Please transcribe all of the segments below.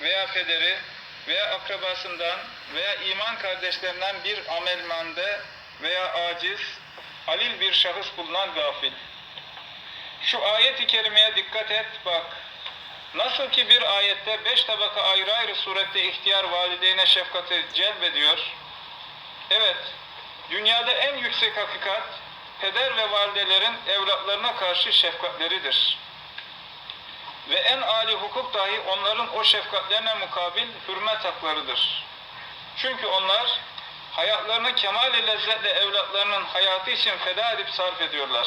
veya pederi veya akrabasından veya iman kardeşlerinden bir amelmande veya aciz, halil bir şahıs bulunan gafil. Şu ayet-i kerimeye dikkat et bak. Nasıl ki bir ayette beş tabaka ayrı ayrı surette ihtiyar valideyne şefkati celbediyor. Evet, dünyada en yüksek hakikat, peder ve validelerin evlatlarına karşı şefkatleridir. Ve en âli hukuk dahi onların o şefkatlerine mukabil hürmet haklarıdır. Çünkü onlar hayatlarını kemal-i lezzetle evlatlarının hayatı için feda edip sarf ediyorlar.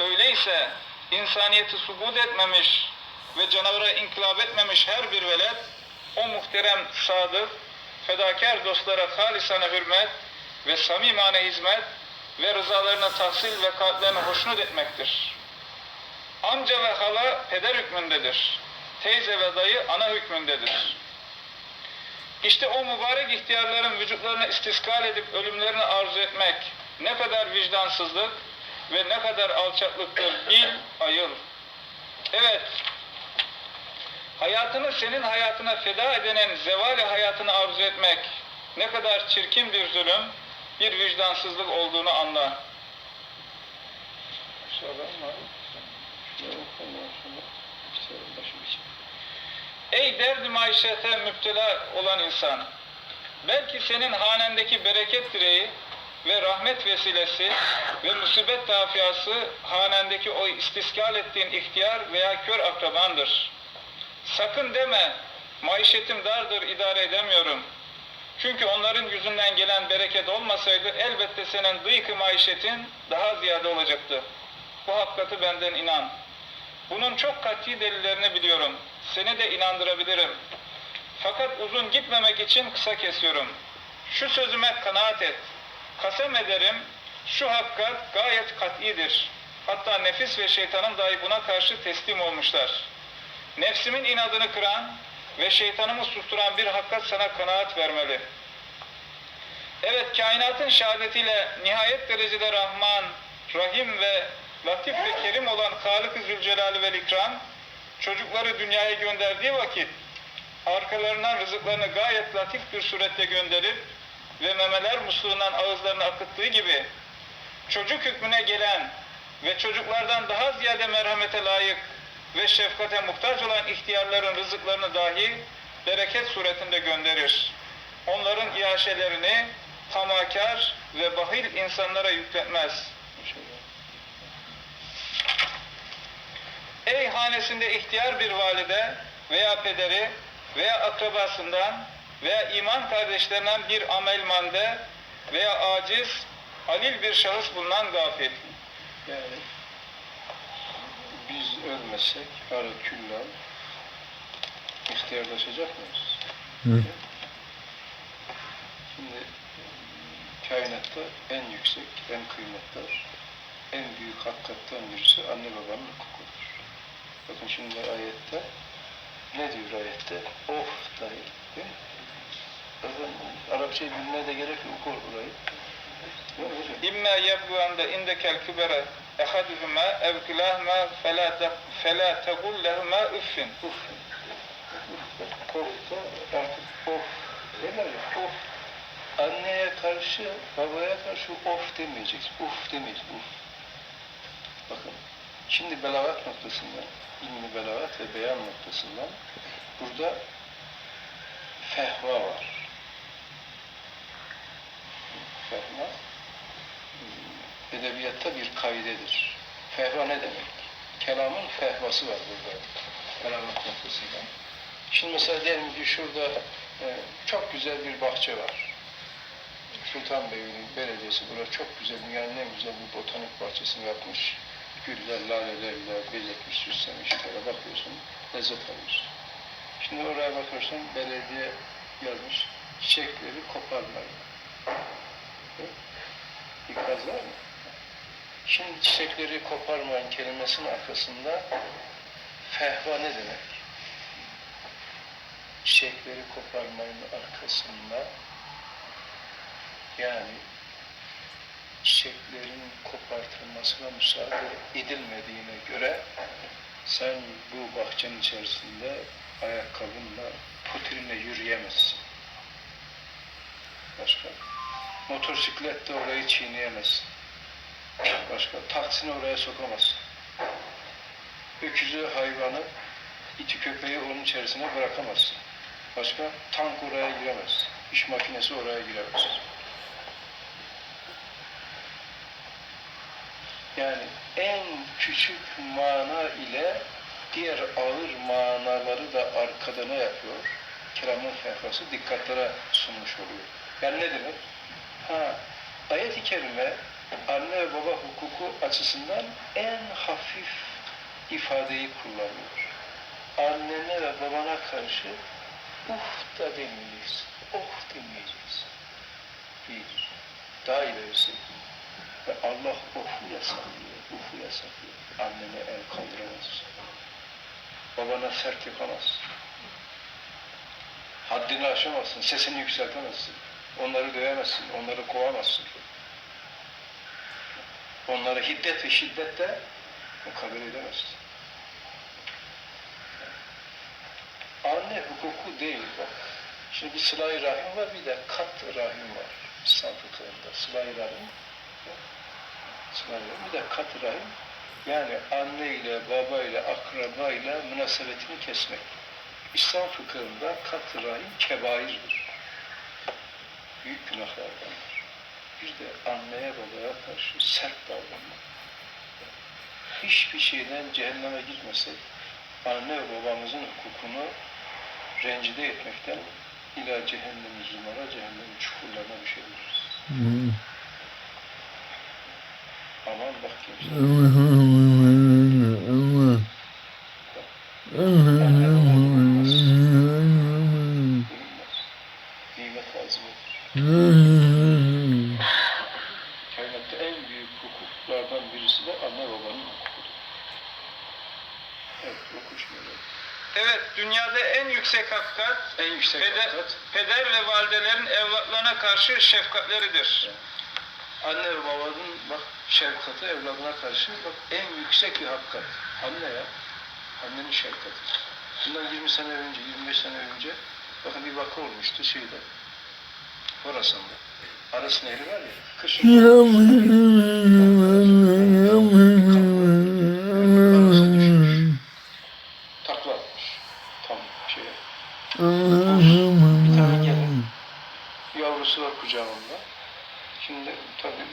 Öyleyse insaniyeti subut etmemiş ve canavara inkılap etmemiş her bir velet o muhterem sadık, fedakar dostlara halisane hürmet ve samimane hizmet ve rızalarını tahsil ve kalplerini hoşnut etmektir. Amca ve hala peder hükmündedir. Teyze ve dayı ana hükmündedir. İşte o mübarek ihtiyarların vücutlarını istiskal edip ölümlerini arzu etmek ne kadar vicdansızlık ve ne kadar alçaklıktır bil, ayıl. Evet, hayatını senin hayatına feda edenin zevali hayatını arzu etmek ne kadar çirkin bir zulüm, bir vicdansızlık olduğunu anla. Ey derdi maişete müptela olan insan! Belki senin hanendeki bereket direği ve rahmet vesilesi ve musibet tafiyası hanendeki o istiskal ettiğin ihtiyar veya kör akrabandır. Sakın deme, maişetim dardır, idare edemiyorum. Çünkü onların yüzünden gelen bereket olmasaydı elbette senin dıyık maişetin daha ziyade olacaktı. Bu hakikati benden inan. Bunun çok kat'i delillerini biliyorum. Seni de inandırabilirim. Fakat uzun gitmemek için kısa kesiyorum. Şu sözüme kanaat et. Kasem ederim, şu hakikat gayet kat'idir. Hatta nefis ve şeytanın dahi buna karşı teslim olmuşlar. Nefsimin inadını kıran ve şeytanımı susturan bir hakikat sana kanaat vermeli. Evet, kainatın şehadetiyle nihayet derecede Rahman, Rahim ve Latif ve Kerim olan Halık-ı Zülcelal ve İkram, çocukları dünyaya gönderdiği vakit, arkalarından rızıklarını gayet latif bir surette gönderip ve memeler musluğundan ağızlarını akıttığı gibi, çocuk hükmüne gelen ve çocuklardan daha ziyade merhamete layık ve şefkate muhtaç olan ihtiyarların rızıklarını dahi bereket suretinde gönderir. Onların iaşelerini tamakar ve bahil insanlara yükletmez. Ey hanesinde ihtiyar bir valide veya pederi veya akrabasından veya iman kardeşlerinden bir amelmande veya aciz, halil bir şahıs bulunan gafil. Yani biz ölmesek arı küllan ihtiyarlaşacak mıyız? Hı. Şimdi kainatta en yüksek, en kıymetli, en büyük hakikatten birisi anne babanın hukukudur. Bakın şimdi ayette ne diyor ayette? Of. Değil mi? Efendim, Arapçayı bilmeye de gerek yok orayı. İmma yebluğanda indekel kübere ehaduhuma ev te- felâ tegul lehuma üffin. Of da artık of derler ya. Of. Anneye karşı, babaya karşı of demeyeceksin. Uf demeyeceksin. Uf. Bakın. Şimdi belagat noktasından, ilmi belagat ve beyan noktasından burada fehva var. Fehva hmm, edebiyatta bir kaidedir. Fehva ne demek? Kelamın fehvası var burada. Belagat noktasından. Şimdi mesela diyelim ki şurada e, çok güzel bir bahçe var. Sultanbeyli'nin belediyesi burada çok güzel, dünyanın en güzel bir botanik bahçesini yapmış. Güller, lalelerle belirtmiş, süslemiş. Böyle bakıyorsun, lezzet alıyorsun. Şimdi oraya bakıyorsun, belediye yazmış, çiçekleri koparmayın. İkaz var mı? Şimdi çiçekleri koparmayın kelimesinin arkasında fehva ne demek? çiçekleri koparmanın arkasında yani çiçeklerin kopartılmasına müsaade edilmediğine göre sen bu bahçenin içerisinde ayakkabınla yürüyemezsin. Başka? Motosiklette orayı çiğneyemezsin. Başka? Taksini oraya sokamazsın. Öküzü, hayvanı, iti köpeği onun içerisine bırakamazsın. Başka? Tank oraya giremez. İş makinesi oraya giremez. Yani en küçük mana ile diğer ağır manaları da arkada ne yapıyor? Kelamın fehvası dikkatlere sunmuş oluyor. Yani ne demek? Ha, ayet-i kerime anne ve baba hukuku açısından en hafif ifadeyi kullanıyor. Annene ve babana karşı uf da demeyeceksin, oh demeyeceksin. Bir. Daha ilerisi ve Allah ofu yasaklıyor, ufu yasaklıyor. Annene el kaldıramazsın. Babana sert yapamazsın. Haddini aşamazsın, sesini yükseltemezsin. Onları dövemezsin, onları kovamazsın. Onları hiddet ve şiddetle mukabele edemezsin. Anne hukuku değil bak. Şimdi bir sıla-i rahim var, bir de kat rahim var. İslam fıkhında sıla-i rahim Rahim, bir de kat rahim. Yani anne ile, baba ile, akraba ile münasebetini kesmek. İslam fıkhında kat rahim kebairdir. Büyük günahlardandır. Bir de anneye babaya karşı sert davranmak. Hiçbir şeyden cehenneme gitmesek, anne ve babamızın hukukunu rencide etmekten ila cehennem zumara, cehennem çukurlarına düşebiliriz. Aman bak gençler. Bulunmaz. Nimet azimedir. Kainatta en büyük hukuklardan birisi de anne babanın hukukudur. Evet. Evet, dünyada en yüksek hakikat, En yüksek peder, hakikat. peder ve validelerin evlatlarına karşı şefkatleridir. Anne ve babanın bak şefkati evladına karşı bak en yüksek bir hakikat. Anne ya. Annenin şefkati. Bundan 20 sene önce, 25 sene önce bakın bir vaka olmuştu şeyde. Orasında. Aras Nehri var ya. Kışın. Arası düşmüş. Takla atmış. Tam şeye. Bir tane gelin. Yavrusu var kucağında. Şimdi tabii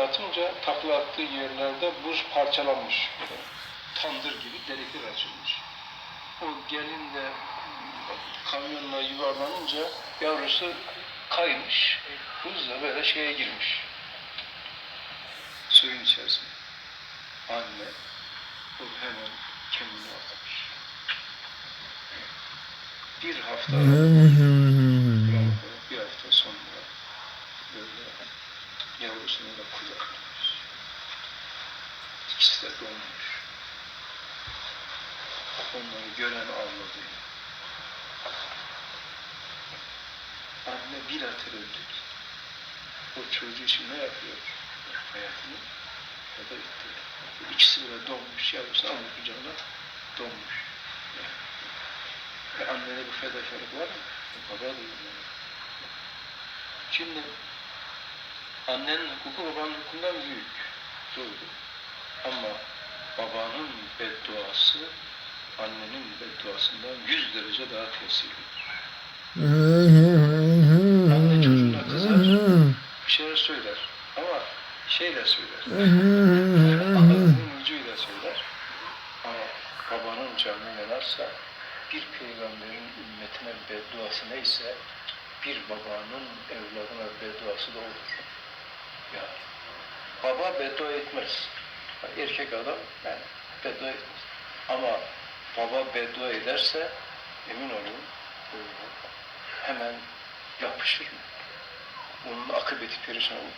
takla atınca takla attığı yerlerde buz parçalanmış. Tandır gibi delikler açılmış. O gelin de kamyonla yuvarlanınca yavrusu kaymış. Buz da böyle şeye girmiş. Suyun içerisine. Anne o hemen kendini atmış. Bir hafta bir hafta sonra böyle yavrusunu da kucaklamış. De donmuş. Onları gören ağladı. Anne bir tereddüt. O çocuğu için ne yapıyor? Hayatını feda etti. İkisi de donmuş, yavrusu anne kucağına donmuş. Ve annene bu fedakarlık var mı? Baba da yok. Şimdi annenin hukuku babanın hukukundan büyük. Doğru. Ama babanın bedduası annenin bedduasından yüz derece daha tesirlidir. Anne çocuğuna kızar, bir şeyler söyler. Ama şeyle söyler. Ağzının ucuyla söyler. Ama babanın canı yanarsa bir peygamberin ümmetine bedduası neyse bir babanın evladına bedduası da olur. Yani baba beddua etmez. Erkek adam yani beddua etmez. Ama baba beddua ederse emin olun hemen yapışır? Onun akıbeti perişan olur.